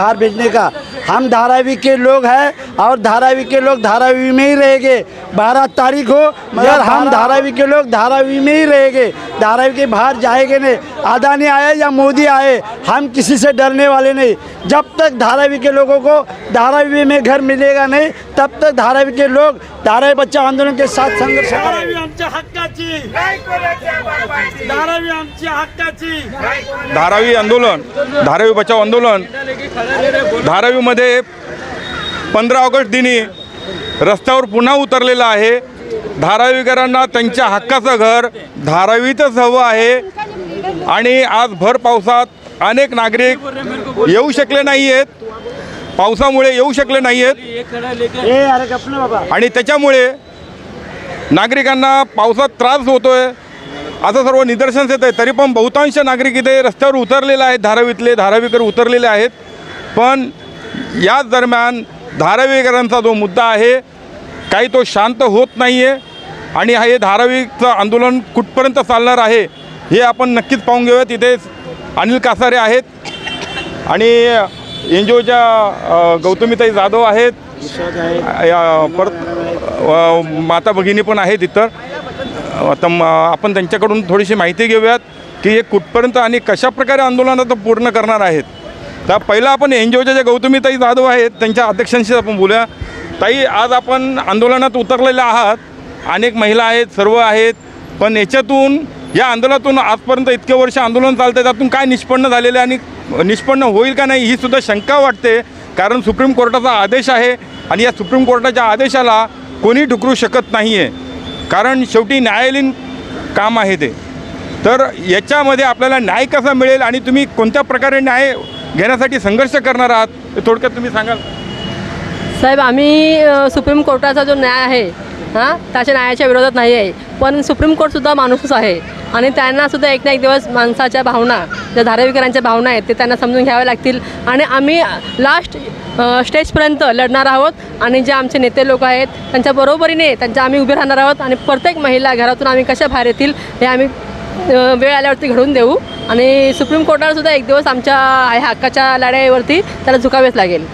बाहर भेजने का। हम धारावी के लोग हैं और धारावी के लोग धारावी में ही रहेंगे। बारह तारीख हो मगर हम धारावी के लोग धारावी में ही रहेंगे। धारावी के बाहर जाएँगे नहीं। अदानी आए या मोदी आए हम किसी से डरने वाले नहीं। जब तक धारावी के लोगों को धारावी में घर मिलेगा नहीं तब तक धारावी के लोग धारावी बच्चा आंदोलन के साथ संघर्ष धारावी आमच्या हक्काची धारावी आमच्या हक्काची धारावी आंदोलन धारावी बचाव आंदोलन। धारावीमध्ये पंधरा ऑगस्ट दिनी रस्त्यावर पुन्हा उतरलेलं आहे. धारावीकरांना त्यांच्या हक्काचं घर धारावीतच हवं आहे. आणि आज भर पावसात अनेक नागरिक येऊ शकले नाही आहेत पावसामुळे येऊ शकले नाही आहेत आणि त्याच्यामुळे नागरिकांना पावसात त्रास होतोय. असं सर्व निदर्शन येत आहे. तरी पण बहुतांश नागरिक इथे रस्त्यावर उतरलेले आहेत. धारावीतले धारावीकर उतरलेले आहेत. पण याच दरम्यान धारावीकरांचा जो मुद्दा आहे काही तो शांत होत नाही आहे आणि हे धारावीचं आंदोलन कुठपर्यंत चालणार आहे हे आपण नक्कीच पाहून घेऊयात तिथे अनिल कासारे आहेत आणि एन जी ओच्या गौतमीताई जाधव आहेत. या परत माता भगिनी पण आहेत इतर. आता आपण त्यांच्याकडून थोडीशी माहिती घेऊयात की हे कुठपर्यंत आणि कशा प्रकारे आंदोलनात पूर्ण करणार आहेत. तर पहिला आपण एन जी ओच्या ज्या गौतमीताई जाधव आहेत त्यांच्या अध्यक्षांशी आपण बोलूया. ताई आज आपण आंदोलनात उतरलेल्या आहात. अनेक महिला आहेत सर्व आहेत. पण याच्यातून या आंदोलनातून आजपर्यंत इतके वर्ष आंदोलन चालतं त्यातून काय निष्पन्न झालेले आणि निष्पन्न होईल का नाही ही सुद्धा शंका वाटते. कारण सुप्रीम कोर्टाचा आदेश आहे आणि या सुप्रीम कोर्टाच्या आदेशाला कोणी ढुकरू शकत नाही आहे कारण शेवटी न्यायालयीन काम आहे ते. तर याच्यामध्ये आपल्याला न्याय कसा मिळेल आणि तुम्ही कोणत्या प्रकारे न्याय घेण्यासाठी संघर्ष करणार आहात हे थोडक्यात तुम्ही सांगाल. साहेब आम्ही सुप्रीम कोर्टाचा जो न्याय आहे हां त्याच्या न्यायाच्या विरोधात नाही आहे. पण सुप्रीम कोर्टसुद्धा माणूसच आहे. आणि त्यांनासुद्धा एक ना एक दिवस माणसाच्या भावना ज्या धारावीकरांच्या भावना आहेत ते त्यांना समजून घ्याव्या लागतील. आणि आम्ही लास्ट स्टेजपर्यंत लढणार आहोत. आणि जे आमचे नेते लोक आहेत त्यांच्या बरोबरीने त्यांच्या आम्ही उभे राहणार आहोत. आणि प्रत्येक महिला घरातून आम्ही कशा बाहेर येतील हे आम्ही वेळ आल्यावरती घडवून देऊ. आणि सुप्रीम कोर्टाला सुद्धा एक दिवस आमच्या ह्या हक्काच्या लढाईवरती त्याला झुकावेच लागेल.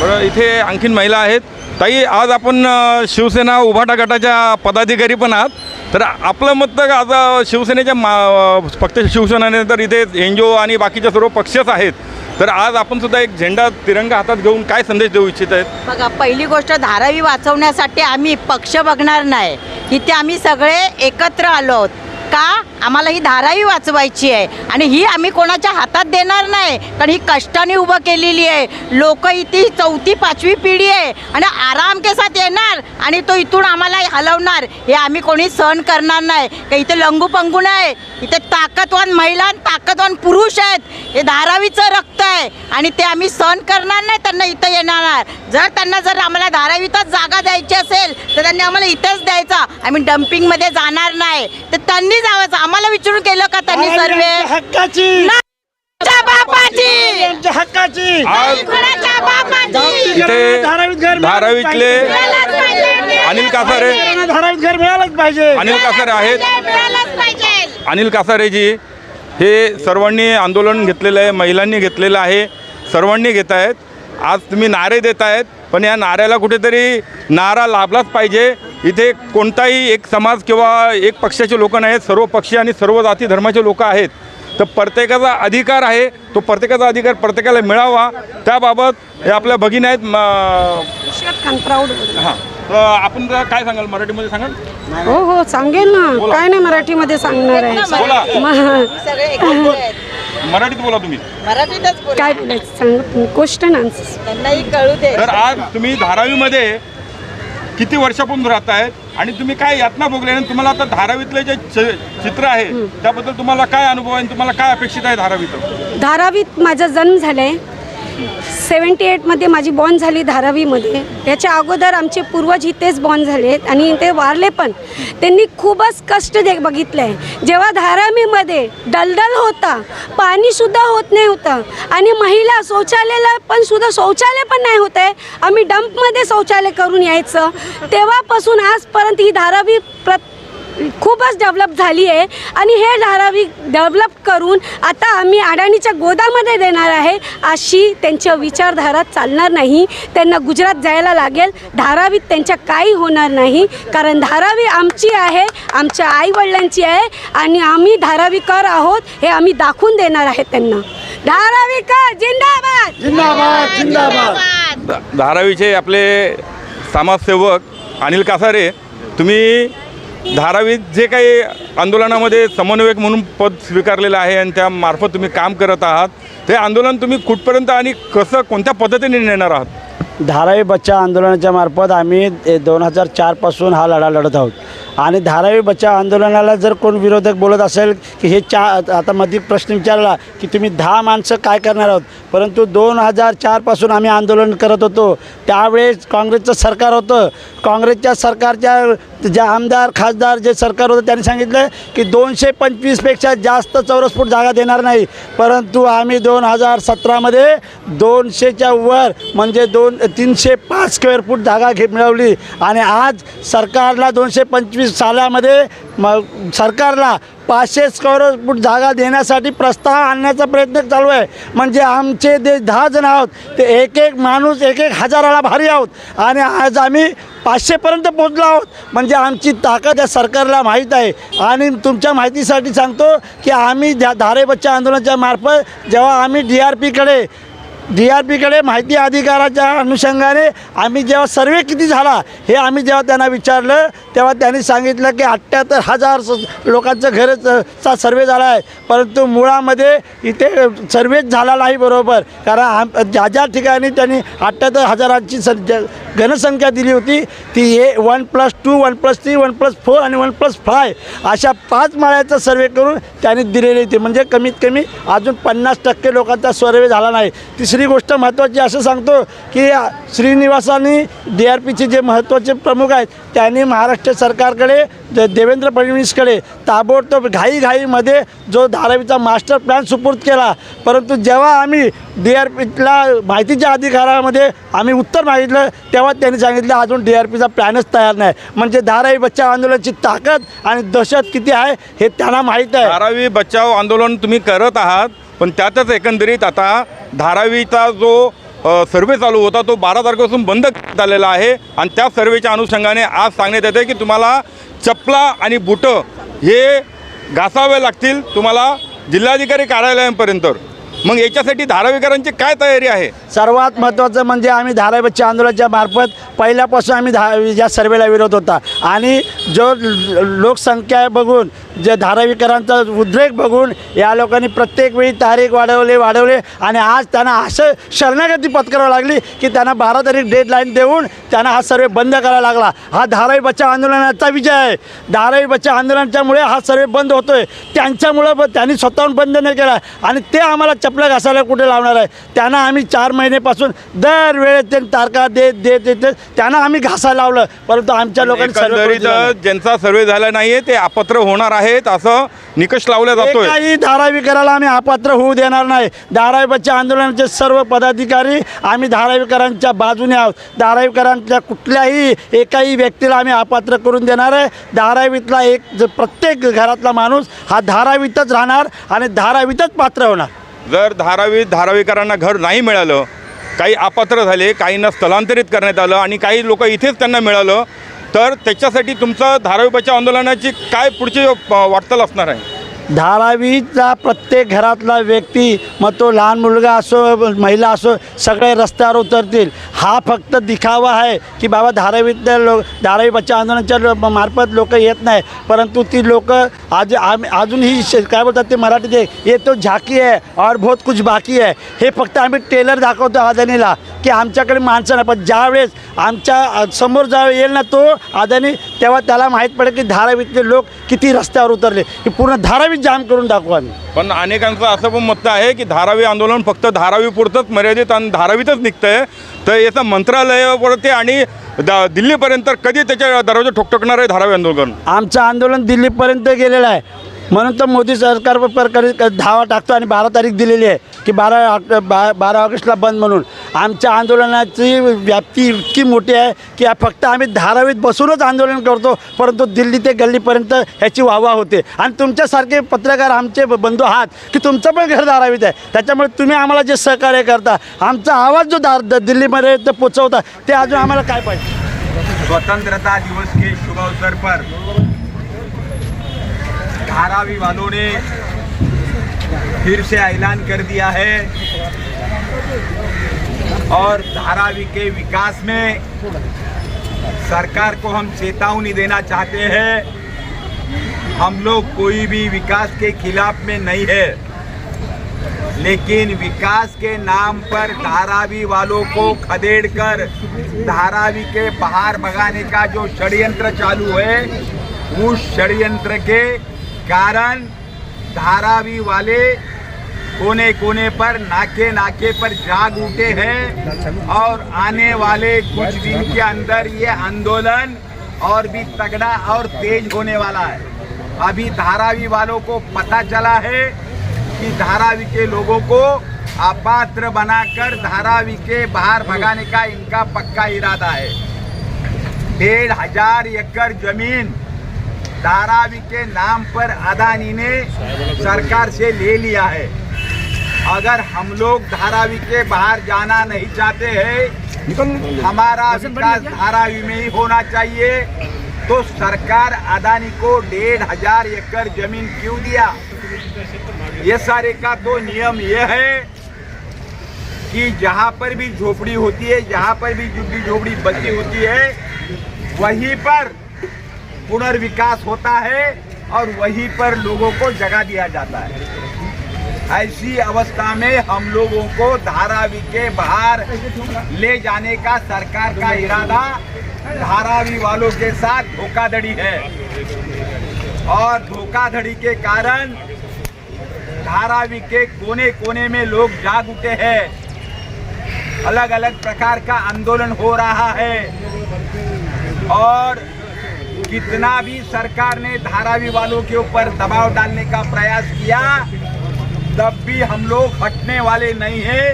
बरं इथे आणखीन महिला आहेत. ताई आज आपण शिवसेना उभाटा गटाच्या पदाधिकारी पण आहात. तर आपलं मत तर आज शिवसेनेच्या मा फक्त शिवसेनेने तर इथे एन जी ओ आणि बाकीच्या सर्व पक्षच आहेत. तर आज आपण सुद्धा एक झेंडा तिरंगा हातात घेऊन काय संदेश देऊ इच्छित आहेत? बघा पहिली गोष्ट धारावी वाचवण्यासाठी आम्ही पक्ष बघणार नाही. इथे आम्ही सगळे एकत्र आलो आहोत. acá आम्हाला ही धारावी वाचवायची आहे. आणि ही आम्ही कोणाच्या हातात देणार नाही. कारण ही कष्टाने उभं केलेली आहे. लोक इथे चौथी पाचवी पिढी आहे. आणि आराम केसात येणार आणि तो इथून आम्हाला हलवणार. हे आम्ही कोणी सहन करणार नाही. का इथे लंगू पंगू नाही. इथे ताकदवान महिला ताकदवान पुरुष आहेत. हे धारावीचं रक्त आहे. आणि ते आम्ही सहन करणार नाही त्यांना इथं येणार. जर त्यांना जर आम्हाला धारावीतच जागा द्यायची असेल तर त्यांनी आम्हाला इथेच द्यायचा. आम्ही डम्पिंगमध्ये जाणार नाही. तर त्यांनी जावं आम्हाला विचारून केलं का त्यांनी सर्वे? हक्काची. बापाची. हक्काची. आज कोणाच्या बापाची? इथे धारावीत घर मिळालंच धारावीतले मिळालंच पाहिजे. अनिल कासारे. धारावीत घर मिळालंच पाहिजे. अनिल कासारे आहेत. मिळालंच पाहिजे. अनिल कासारेजी हे सर्वांनी आंदोलन घेतलेलं आहे महिलांनी घेतलेलं आहे सर्वांनी घेत आहेत. आज तुम्ही नारे देत आहेत. पण या नाऱ्याला कुठेतरी नारा लाभलाच पाहिजे. इथे कोणताही एक समाज किंवा एक पक्षाचे लोक नाहीत. सर्व पक्षी आणि सर्व जाती धर्माचे लोक आहेत. तर प्रत्येकाचा अधिकार आहे. तो प्रत्येकाचा अधिकार प्रत्येकाला मिळावा. त्याबाबत हे आपल्या भगिनी आहेत हां. आपण काय सांगाल? मराठीमध्ये सांगाल? हो हो सांगेल ना. काय नाही मराठीमध्ये सांगणार आहे. मराठीत बोला तुम्ही. मराठीतच बोला. काय बोलायचं? सांग क्वेश्चन आन्सर त्यांनाही कळू दे. तर आज तुम्ही धारावीमध्ये किती वर्षापासून राहत आहेत आणि तुम्ही काय यातना भोगले आणि तुम्हाला आता धारावीतले जे च- चित्र आहे त्याबद्दल तुम्हाला काय अनुभव आहे आणि तुम्हाला काय अपेक्षित आहे धारावीत धारावीत माझा जन्म झाला आहे सेवन्टी एटमध्ये माझी बॉन झाली धारावीमध्ये. याच्या अगोदर आमचे पूर्वज इथेच बॉन झाले आहेत आणि ते वारले पण. त्यांनी खूपच कष्ट दे बघितलं आहे जेव्हा धारावीमध्ये दलदल होता पाणीसुद्धा होत नाही होतं आणि महिला शौचालयाला पण सुद्धा शौचालय पण नाही होत आहे आम्ही डंपमध्ये शौचालय करून यायचं. तेव्हापासून आजपर्यंत ही धारावी प्रत खूपच डेव्हलप झाली आहे. आणि हे धारावी डेव्हलप करून आता आम्ही अडाणीच्या गोदामध्ये देणार आहे अशी त्यांच्या विचारधारा चालणार नाही. त्यांना गुजरात जायला लागेल. धारावीत त्यांच्या काही होणार नाही. कारण धारावी आमची आहे आमच्या आईवडिलांची आहे आणि आम्ही धारावीकर आहोत हे आम्ही दाखवून देणार आहे त्यांना. धारावीकर जिंदाबाद! जिंदाबाद जिंदाबाद! धारावीचे आपले समाजसेवक अनिल कासारे तुम्ही धारावीत जे काही आंदोलनामध्ये समन्वयक म्हणून पद स्वीकारलेलं आहे आणि त्यामार्फत तुम्ही काम करत आहात ते आंदोलन तुम्ही कुठपर्यंत आणि कसं कोणत्या पद्धतीने नेणार आहात? धारावी बच्चा आंदोलनाच्या मार्फत आम्ही दोन हजार चारपासून हा लढा लढत आहोत. आणि धारावी बच्चा आंदोलनाला जर कोण विरोधक बोलत असेल की हे चा आता मध्ये प्रश्न विचारला की तुम्ही दहा माणसं काय करणार आहोत? परंतु दोन हजार चारपासून आम्ही आंदोलन करत होतो. त्यावेळेस काँग्रेसचं सरकार होतं. काँग्रेसच्या सरकारच्या जे आमदार खासदार जे सरकार होतं त्यांनी सांगितलं की दोनशे पंचवीसपेक्षा जास्त चौरस फूट जागा देणार नाही. परंतु आम्ही दोन हजार सतरामध्ये दोनशेच्या वर म्हणजे दोन तीनशे पाच स्क्वेअर फूट जागा घे मिळवली. आणि आज सरकारला दोनशे पंचवीस सालामध्ये म सरकारला पाचशे स्क्वेअर फूट जागा देण्यासाठी प्रस्ताव आणण्याचा प्रयत्न चालू आहे. म्हणजे आमचे जे दहा जण आहोत ते एक एक माणूस एक एक हजाराला भारी आहोत. आणि आज आम्ही पाचशेपर्यंत पोचलो आहोत. म्हणजे आमची ताकद या सरकारला माहीत आहे. आणि तुमच्या माहितीसाठी सांगतो की आम्ही ध्या धारे बच्चा आंदोलनाच्या मार्फत जेव्हा आम्ही डी आर पीकडे डी आर पीकडे माहिती अधिकाराच्या अनुषंगाने आम्ही जेव्हा सर्वे किती झाला हे आम्ही जेव्हा त्यांना विचारलं तेव्हा त्यांनी सांगितलं की अठ्ठ्याहत्तर हजार स- लोकांचं घरचा सर्वे झाला आहे. परंतु मुळामध्ये इथे सर्वेच झाला नाही बरोबर. कारण आम ज्या ज्या ठिकाणी त्यांनी अठ्ठ्याहत्तर हजारांची स ज- घनसंख्या दिली होती ती A one plus two one plus three one plus four आणि वन प्लस फाय अशा पाच माळ्याचा सर्वे करून त्यांनी दिलेली होती. म्हणजे कमीत कमी अजून पन्नास टक्के लोकांचा सर्वे झाला नाही. दुसरी गोष्ट महत्त्वाची असं सांगतो की श्रीनिवासांनी डी आर पीचे जे महत्त्वाचे प्रमुख आहेत त्यांनी महाराष्ट्र सरकारकडे दे देवेंद्र फडणवीसकडे ताबडतोब घाईघाईमध्ये जो धारावीचा मास्टर प्लॅन सुपूर्द केला. परंतु जेव्हा आम्ही डी आर पीला माहितीच्या अधिकारामध्ये आम्ही उत्तर मागितलं तेव्हा त्यांनी सांगितलं अजून डी आर पीचा प्लॅनच तयार नाही. म्हणजे धारावी बच्चा आंदोलनाची ताकद आणि दहशत किती आहे हे त्यांना माहीत आहे. धारावी बचाव आंदोलन तुम्ही करत आहात पण त्यातच एकंदरीत आता धारावीचा जो सर्वे चालू होता तो बारा तारखेपासून बंद करण्यात आलेला आहे. आणि त्या सर्वेच्या अनुषंगाने आज सांगण्यात येते की तुम्हाला चपला आणि बुटं हे घासावे लागतील तुम्हाला जिल्हाधिकारी कार्यालयापर्यंत. मग याच्यासाठी धारावीकरांची काय तयारी आहे? सर्वात महत्त्वाचं म्हणजे आम्ही धारावीच्या आंदोलनाच्या मार्फत पहिल्यापासून आम्ही धा या सर्वेला विरोध होता. आणि जो लोकसंख्या बघून जे धारावीकरांचा उद्रेक बघून या लोकांनी प्रत्येक वेळी तारीख वाढवले वाढवले आणि आज त्यांना असं शरणागती पत्करावं लागली की त्यांना बारा तारीख डेडलाईन देऊन त्यांना हा सर्वे बंद करायला लागला. हा धारावी बच्चा आंदोलनाचा विजय आहे. धारावी बच्चा आंदोलनाच्यामुळे हा सर्वे बंद होतोय. त्यांच्यामुळं ब- त्यांनी स्वतःहून बंद नाही केला आणि ते आम्हाला चपला घासायला कुठे लावणार आहे? त्यांना आम्ही चार महिन्यापासून दरवेळेस ते तारखा देत देत देत त्यांना आम्ही घासायला लावलं. परंतु आमच्या लोकांनी नाही. ज्यांचा सर्वे झाला नाहीये ते अपात्र होणार आहेत असं निकष लावला जातोय. एकाही धारावीकराला आम्ही अपात्र होऊ देणार नाही. धारावी बच्चा आंदोलनाचे सर्व पदाधिकारी आम्ही धारावीकरांच्या बाजूने आहोत. धारावीकरांच्या कुठल्याही एकाही व्यक्तीला आम्ही अपात्र करून देणार आहे. धारावीतला एक ज- प्रत्येक घरातला माणूस हा धारावीतच राहणार आणि धारावीतच पात्र होणार. जर धारावीत धारावीकरांना घर नाही मिळालं काही अपात्र झाले काहींना स्थलांतरित करण्यात आलं आणि काही लोक इथेच त्यांना मिळालं तर त्याच्यासाठी तुमचं धारावी बचाव आंदोलनाची काय पुढची वाटचाल असणार आहे? धारावीचा प्रत्येक घरातला व्यक्ती मग तो लहान मुलगा असो महिला असो सगळे रस्त्यावर उतरतील. हा फक्त दिखावा आहे की बाबा धारावीतल्या लोक धारावी बच्चा आंदोलनाच्या लो मार्फत लोक येत नाही. परंतु ती लोक आज आम अजूनही काय बोलतात ते मराठीत आहे, ये तो झाकी आहे और बहुत कुछ बाकी आहे हे फक्त आम्ही टेलर दाखवतो अदानीला की आमच्याकडे माणसं नाही. पण ज्यावेळेस आमच्यासमोर ज्या येईल ना तो अदानी तेव्हा त्याला माहीत पडेल की धारावीतले लोक किती रस्त्यावर उतरले. की पूर्ण धारावीत जाम करून दाखवू आम्ही. पण अनेकांचं असं पण मत आहे की धारावी आंदोलन फक्त धारावीपुरतंच मर्यादित आणि धारावीतच निघतंय. तर याचं मंत्रालयावरती आणि द दिल्लीपर्यंत कधी त्याच्या दरवाजे ठोकठोकणार आहे धारावी आंदोलन? आमचं आंदोलन दिल्लीपर्यंत गेलेलं आहे. म्हणून तर मोदी सरकार पर धावा टाकतो आणि बारा तारीख दिलेली आहे की बारा ऑक्ट बा बारा ऑगस्टला बंद म्हणून. आमच्या आंदोलनाची व्याप्ती इतकी मोठी आहे की फक्त आम्ही धारावीत बसूनच आंदोलन करतो परंतु दिल्ली ते गल्लीपर्यंत ह्याची वाहवा होते. आणि तुमच्यासारखे पत्रकार आमचे बंधू आहात की तुमचं पण घर धारावीत आहे. त्याच्यामुळे तुम्ही आम्हाला जे सहकार्य करता आमचा आवाज जो दार द- दिल्लीमध्ये ते पोचवता ते अजून आम्हाला काय पाहिजे? स्वतंत्रता दिवस के शुभ अवसर पर धारावी वालों ने फिर से ऐलान कर दिया है। और धारावी के विकास में सरकार को हम चेतावनी देना चाहते हैं, हम लोग कोई भी विकास के खिलाफ में नहीं है। लेकिन विकास के नाम पर धारावी वालों को खदेड़ कर धारावी के बाहर भगाने का जो षड्यंत्र चालू है, उस षड्यंत्र के कारण धारावी वाले कोने कोने पर नाके नाके पर जाग उठे हैं और आने वाले कुछ दिन के अंदर ये आंदोलन और भी तगड़ा और तेज होने वाला है। अभी धारावी वालों को पता चला है कि धारावी के लोगों को अपात्र बनाकर धारावी के बाहर भगाने का इनका पक्का इरादा है। डेढ़ हज़ार एकड़ ज़मीन धारावी के नाम पर अदानी ने सरकार से ले लिया है। अगर हम लोग धारावी के बाहर जाना नहीं चाहते हैं हमारा विकास धारावी में ही होना चाहिए। तो सरकार अदानी को डेढ़ हज़ार एकड़ ज़मीन क्यों दिया? ये सारे का तो नियम यह है कि जहाँ पर भी झोपड़ी होती है जहाँ पर भी झुग्गी झोपड़ी बची होती है वहीं पर पुनर्विकास होता है और वहीं पर लोगों को जगह दिया जाता है। ऐसी अवस्था में हम लोगों को धारावी के बाहर ले जाने का सरकार का इरादा धारावी वालों के साथ धोखाधड़ी है। और धोखाधड़ी के कारण धारावी के कोने कोने में लोग जाग उठे हैं। अलग अलग प्रकार का आंदोलन हो रहा है। और कितना भी सरकार ने धारावी वालों के ऊपर दबाव डालने का प्रयास किया, तब भी हम लोग हटने वाले नहीं है,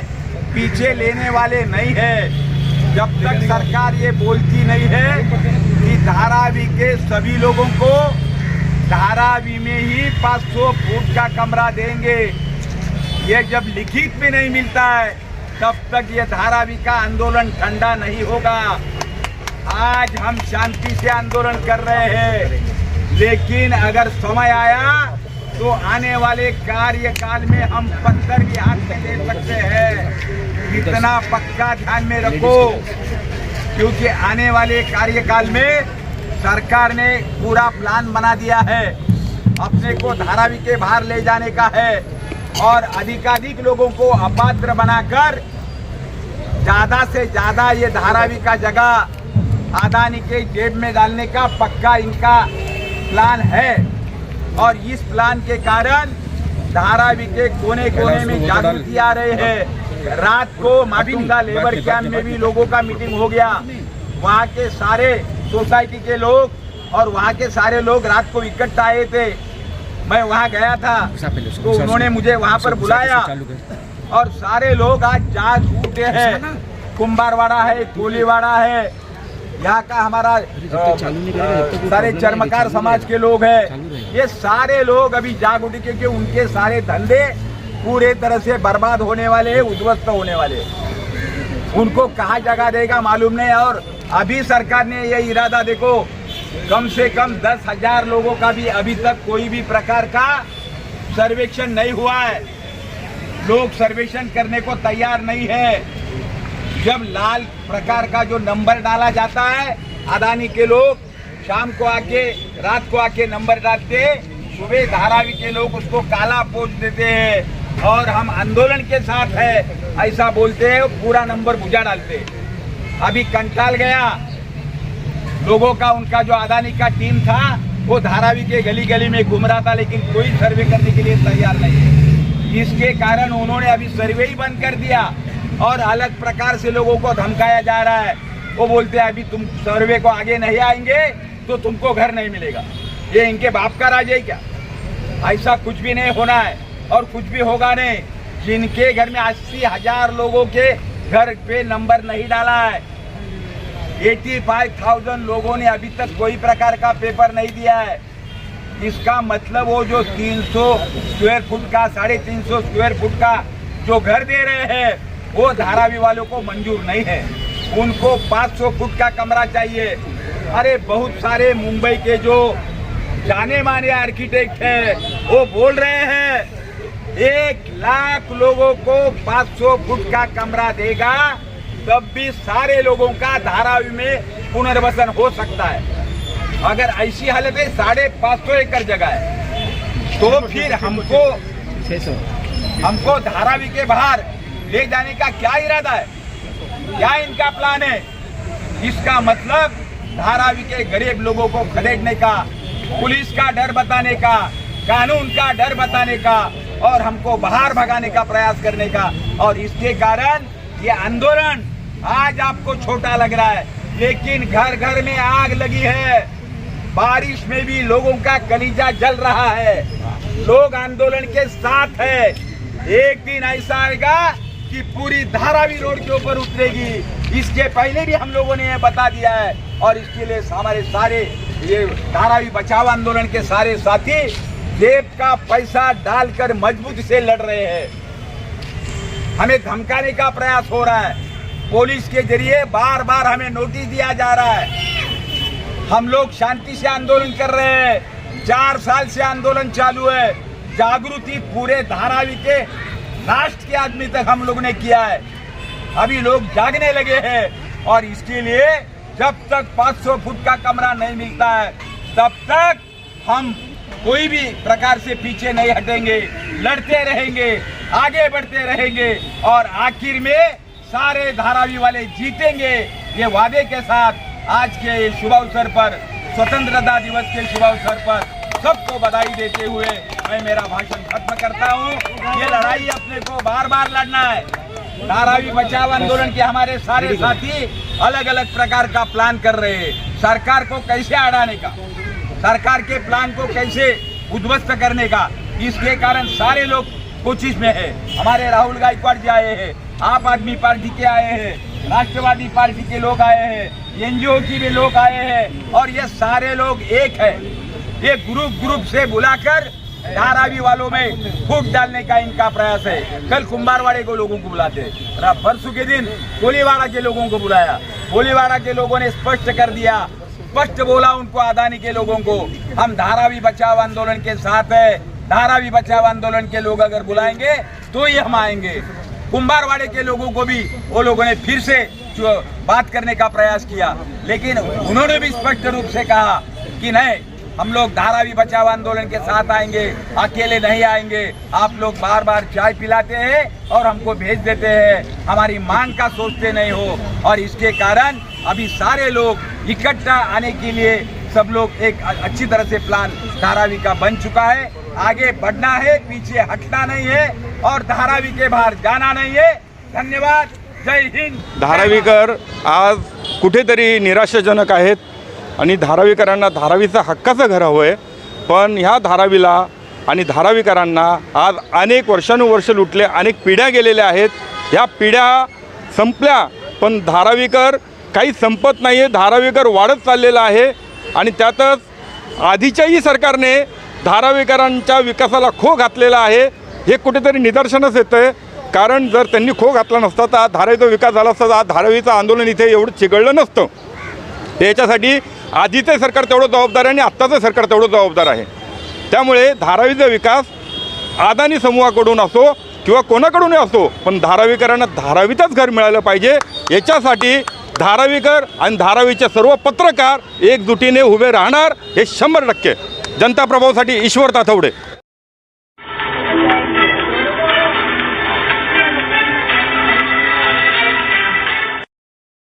पीछे लेने वाले नहीं है। जब तक सरकार ये बोलती नहीं है कि धारावी के सभी लोगों को धारावी में ही 500 फुट का कमरा देंगे। ये जब लिखित में नहीं मिलता है, तब तक ये धारावी का आंदोलन ठंडा नहीं होगा। आज हम शांति से आंदोलन कर रहे हैं। लेकिन अगर समय आया तो आने वाले कार्यकाल में हम पत्थर भी हाथ में ले सकते हैं। इतना पक्का ध्यान में रखो, क्योंकि आने वाले कार्यकाल में सरकार ने पूरा प्लान बना दिया है। अपने को धारावी के बाहर ले जाने का है और अधिकाधिक लोगों को अपात्र बनाकर ज़्यादा से ज़्यादा ये धारावी का जगह अदानी के जेब में डालने का पक्का इनका प्लान है। और इस प्लान के कारण धारावी के कोने कोने में जागृति आ रहे हैं। रात को माटुंगा लेबर कैंप में भी लोगों का मीटिंग हो गया। वहाँ के सारे सोसाइटी के लोग और वहाँ के सारे लोग रात को इकट्ठा आए थे। मैं वहाँ गया था तो उन्होंने मुझे वहाँ पर बुलाया। और सारे लोग आज जाग उठे हैं। कुंभारवाड़ा है कोलीवाड़ा है यहाँ का हमारा सारे चर्मकार समाज के लोग हैं। ये सारे लोग अभी जाग उठे क्योंकि उनके सारे धंधे पूरे तरह से बर्बाद होने वाले हैं उद्ध्वस्त होने वाले उनको कहाँ जगह देगा मालूम नहीं और अभी सरकार ने ये इरादा देखो कम से कम दस हज़ार लोगों का भी अभी तक कोई भी प्रकार का सर्वेक्षण नहीं हुआ है। लोग सर्वेक्षण करने को तैयार नहीं है। जब लाल प्रकार का जो नंबर डाला जाता है, अदानी के लोग शाम को आके, रात को आके नंबर डालते सुबह धारावी के लोग उसको काला पोच देते हैं और हम आंदोलन के साथ है, ऐसा बोलते हैं, पूरा नंबर बुझा डालते अभी कंटाल गया। लोगों का, उनका जो अदानी का टीम था, वो धारावी के गली गली में घूम रहा था, लेकिन कोई सर्वे करने के लिए तैयार नहीं है। इसके कारण उन्होंने अभी सर्वे ही बंद कर दिया। और अलग प्रकार से लोगों को धमकाया जा रहा है। वो बोलते हैं, अभी तुम सर्वे को आगे नहीं आएँगे तो तुमको घर नहीं मिलेगा। ये इनके बाप का राज है क्या? ऐसा कुछ भी नहीं होना है, और कुछ भी होगा नहीं। जिनके घर में अस्सी हज़ार लोगों के घर पे नंबर नहीं डाला है। एटी फाइव थाउज़ेंड लोगों ने अभी तक कोई प्रकार का पेपर नहीं दिया है। इसका मतलब वो जो 300 स्क्वायर फुट का, साढ़े तीन सौ स्क्वायर फुट का जो घर दे रहे हैं वो धारावी वालों को मंजूर नहीं है। उनको 500 फुट का कमरा चाहिए। अरे बहुत सारे मुंबई के जो जाने माने आर्किटेक्ट हैं वो बोल रहे हैं एक लाख लोगों को 500 फुट का कमरा देगा तब भी सारे लोगों का धारावी में पुनर्वसन हो सकता है। अगर ऐसी हालत है साढ़े पाँच सौ एकड़ जगह है। तो फिर हमको हमको धारावी के बाहर ले जाने का क्या इरादा है? क्या इनका प्लान है? इसका मतलब धारावी के गरीब लोगों को खदेड़ने का, पुलिस का डर बताने का, कानून का डर बताने का और हमको बाहर भगाने का प्रयास करने का। और इसके कारण ये आंदोलन आज आपको छोटा लग रहा है, लेकिन घर घर में आग लगी है। बारिश में भी लोगों का कलीजा जल रहा है। लोग आंदोलन के साथ है। एक दिन ऐसा आएगा कि पूरी धारावी रोड के ऊपर उतरेगी। इसके पहले भी हम लोगों ने ये बता दिया है। और इसके लिए हमारे सारे ये धारावी बचाव आंदोलन के सारे साथी, जेब का पैसा डालकर मज़बूत से लड़ रहे हैं। हमें धमकाने का प्रयास हो रहा है। पुलिस के ज़रिए बार बार हमें नोटिस दिया जा रहा है। हम लोग शांति से आंदोलन कर रहे हैं। चार साल से आंदोलन चालू है। जागृति पूरे धारावी के राष्ट्र के आदमी तक हम लोग ने किया है। अभी लोग जागने लगे हैं और इसके लिए जब तक 500 फुट का कमरा नहीं मिलता है, तब तक हम कोई भी प्रकार से पीछे नहीं हटेंगे, लड़ते रहेंगे, आगे बढ़ते रहेंगे और आखिर में सारे धारावी वाले जीतेंगे। ये वादे के साथ आज के शुभ अवसर पर, स्वतंत्रता दिवस के शुभ अवसर पर सबको बधाई देते हुए मैं मेरा भाषण खत्म करता हूँ। ये लड़ाई अपने को बार बार लड़ना है। धारावी बचाव आंदोलन के हमारे सारे साथी अलग अलग प्रकार का प्लान कर रहे हैं। सरकार को कैसे अड़ाने का? सरकार के प्लान को कैसे उद्वस्त करने का? इसके कारण सारे लोग कोशिश में है। हमारे राहुल गायकवाड़ जी आए हैं। आप आदमी पार्टी के आए हैं। राष्ट्रवादी पार्टी के लोग आए हैं। एनजीओ की भी लोग आए हैं। और ये सारे लोग एक है। ये ग्रुप ग्रुप से बुलाकर धारावी वालों में फूट डालने का इनका प्रयास है। कल कुंभारवाड़े को लोगों को बुलाते। परसों के दिन कोलीवाड़ा के लोगों को बुलाया। कोलीवाड़ा के लोगों ने स्पष्ट कर दिया। स्पष्ट बोला उनको अदानी के लोगों को। हम धारावी बचाव आंदोलन के साथ है। धारावी बचाव आंदोलन के लोग अगर बुलाएँगे तो ही हम आएँगे। कुंभारवाड़े के लोगों को भी वो लोगों ने फिर से बात करने का प्रयास किया। लेकिन उन्होंने भी स्पष्ट रूप से कहा कि नहीं हम लोग धारावी बचाव आंदोलन के साथ आएँगे, अकेले नहीं आएँगे। आप लोग बार बार चाय पिलाते हैं और हमको भेज देते हैं। हमारी मांग का सोचते नहीं हो। और इसके कारण अभी सारे लोग इकट्ठा आने के लिए सब लोग एक अच्छी तरह से प्लान धारावी का बन चुका है। आगे बढ़ना है, पीछे हटना नहीं है और धारावी के बाहर जाना नहीं है। धन्यवाद। जय हिंद। धारावीकर आज कुठेतरी निराशाजनक आहेत. आणि धारावीकरांना धारावीचं हक्काचं घर हवं आहे पण ह्या धारावीला आणि धारावीकरांना आज अनेक वर्षानुवर्ष लुटले अनेक पिढ्या गेलेल्या आहेत. ह्या पिढ्या संपल्या पण धारावीकर काही संपत नाही आहे धारावीकर वाढत चाललेला आहे आणि त्यातच आधीच्याही सरकारने धारावीकरांच्या विकासाला खो घातलेला आहे. हे कुठेतरी निदर्शनच येतं आहे कारण जर त्यांनी खो घातला नसता तर आज धारावीचा विकास झाला असता तर आज धारावीचं आंदोलन इथे एवढं चिघळलं नसतं. याच्यासाठी आधीचं सरकार तेवढं जबाबदार आहे आणि आत्ताचं सरकार तेवढं जबाबदार आहे. त्यामुळे धारावीचा विकास अदानी समूहाकडून असो किंवा कोणाकडूनही असो पण धारावीकरांना धारावीतच घर मिळालं पाहिजे. याच्यासाठी धारावीकर आणि धारावीचे सर्व पत्रकार एकजुटीने उभे राहणार हे शंभर टक्के. जनता प्रभावासाठी ईश्वर ताथवडे